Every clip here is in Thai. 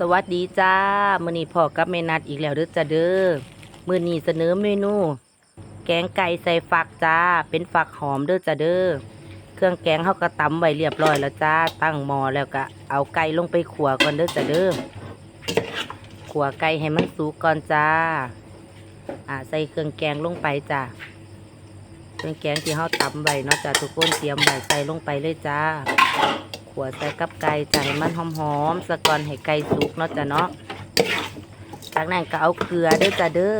สวัสดีจ้ามื้อนี้พ่อกับแม่นัดอีกแล้วเด้อจ้าเด้อมื้อนี้เสนอเมนู แกงไก่ใส่ฝักจ้า เป็นฝักหอมเด้อจ้าเด้อเครื่องแกงเฮาก็ตำไว้เรียบร้อยแล้วจ้า ตั้งหม้อแล้วก็เอาไก่ลงไปขัวก่อนเด้อจ้าเด้อขัวไก่ให้มันสุกก่อนจ้า อ่าใส่เครื่องแกงลงไปจ้าเครื่องแกงที่เฮาตำไว้เนาะจ้าทุกคนเตรียมไว้ใส่ลงไปเลยจ้า ขัวใส่กับไก่จ้ะให้มันหอมๆสะก่อนให้ไก่สุกเนาะจ้ะเนาะจากนั้นก็เอาเกลือเด้อจ้ะเด้อ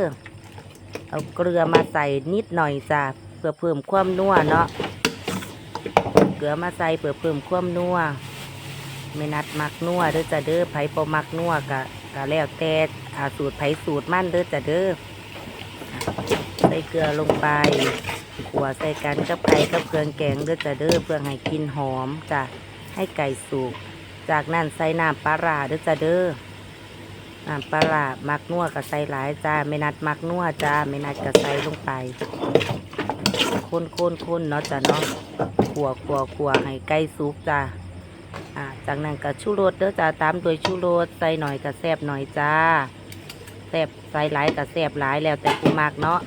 เอาเกลือมาใส่นิดหน่อยจ้ะเพื่อเพิ่มความนัวเนาะเกลือมาใส่เพื่อเพิ่มความนัวไม่นัดมักนัวเด้อจ้ะเด้อไผบ่มักนัวกะกะแล้วแต่สูตรไผ่สูตรมั่นเด้อจ้ะเด้อใส่เกลือลงไปขัวใส่กันกับไก่กับเครื่องแกงเด้อจ้ะเด้อเพื่อให้กินหอมจ้ะ ให้ไก่สุก จากนั้นใส่น้ำปลาร้าเด้อจ้าเด้อ น้ำปลาร้ามักนัวกับใส่หลายจ้าไม่นัดมักนัวจ้าไม่นัดกับใส่ลงไปคนคนคนเนาะจ้าเนาะขัวขัวขัวให้ไก่สุกจ้าอ่าจากนั้นก็ชูรสเด้อจ้าตามด้วยชูรสใส่หน่อยกับแซบหน่อยจ้าแซบใส่หลายกับแซบหลายแล้วแต่กูมักเนาะ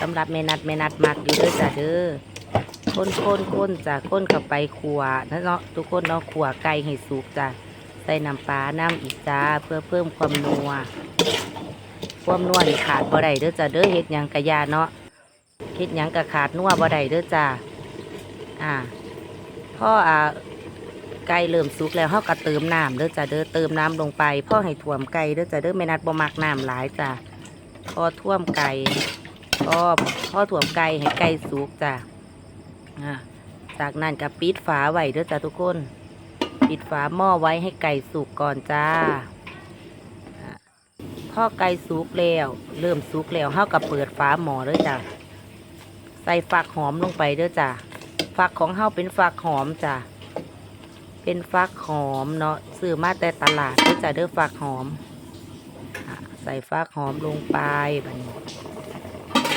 สำหรับเมนัดเมนัดมักอยู่เด้อจ้าเด้อ ข้นข้นข้นจ้ะข้นเข้าไปขัวนะเนาะทุกคนเนาะขัวไก่ให้สุกจ้ะใส่น้ำปลาน้ำอีกจ้าเพื่อเพิ่มความนัวความนัวนี่ขาดบ่ได้เด้อจ้ะเด้อเฮ็ดหยังกะยาเนาะเฮ็ดหยังกะขาดนัวบ่ได้เด้อจ้ะอ่าพ่ออ่าไก่เริ่มสุกแล้วเฮาก็เติมน้ำเด้อจ้ะเด้อเติมน้ำลงไปพ่อให้ท่วมไก่เด้อจ้ะเด้อไม่นัดบ่มักน้ำหลายจ้ะพอท่วมไก่พ่อพ่อท่วมไก่ให้ไก่สุกจ้ะ จากนั้นก็ปิดฝาไว้เด้อจ้าทุกคน ปิดฝาหม้อไว้ให้ไก่สุกก่อนจ้าพอไก่สุกแล้ว เริ่มสุกแล้วเฮาก็เปิดฝาหม้อเด้อจ้าใส่ฝักหอมลงไปเด้อจ้าฝักของเฮาเป็นฝักหอมจ้าเป็นฝักหอมเนาะซื้อมาแต่ตลาดเด้อจ้าเด้อฝักหอมใส่ฝักหอมลงไปบัดนี้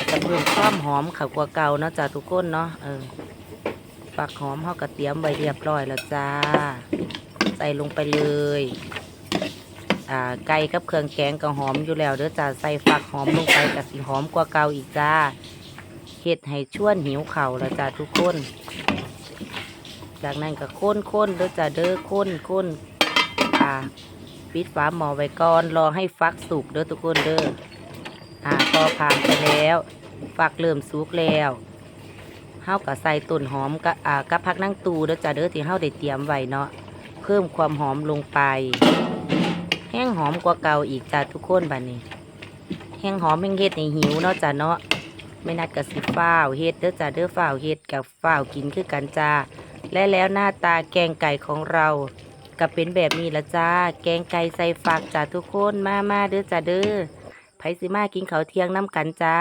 จะเพิ่มความหอมขากว่าเก่าเนาะจ้าทุกคนเนาะเออ ฝักหอมเขากระเตรียมไว้เรียบร้อยแล้วจ้า ใส่ลงไปเลยอ่าไก่กับเครื่องแกงก็หอมอยู่แล้วเด้อจ้าใส่ฝักหอมลงไปกับสีหอมกว่าเก่าอีกจ้าเฮ็ดให้ชวนหิวเข่าแล้วจ้าทุกคน จากนั้นก็ค้นค้นเด้อจ้าเด้อค้นค้นอ่าปิดฝาหม้อไว้ก่อนรอให้ฟักสุกเด้อทุกคนเด้ออ่าพอผ่านไปแล้วฝักเริ่มสุกแล้ว เฮากับใส่ต้นหอมกับอ่ากับพักนั่งตูเด้อจ้าเด้อที่เฮาได้เตรียมไว้เนาะเพิ่มความหอมลงไป แห้งหอมกว่าเก่าอีกจ้าทุกคนบัดนี้ แห้งหอมแห้งเฮ็ดให้หิวเนาะจ้าเนาะไม่นัดกับสิฟ้าวเฮ็ดเด้อจ้าเด้อฟ้าวเฮ็ดกับฟ้าวกินคือกันจ้าและแล้วหน้าตาแกงไก่ของเราก็เป็นแบบนี้ละจ้า แกงไก่ใส่ฝักจ้าทุกคนมามาเด้อจ้าเด้อไผสิมากินเขาเที่ยงน้ำกันจ้า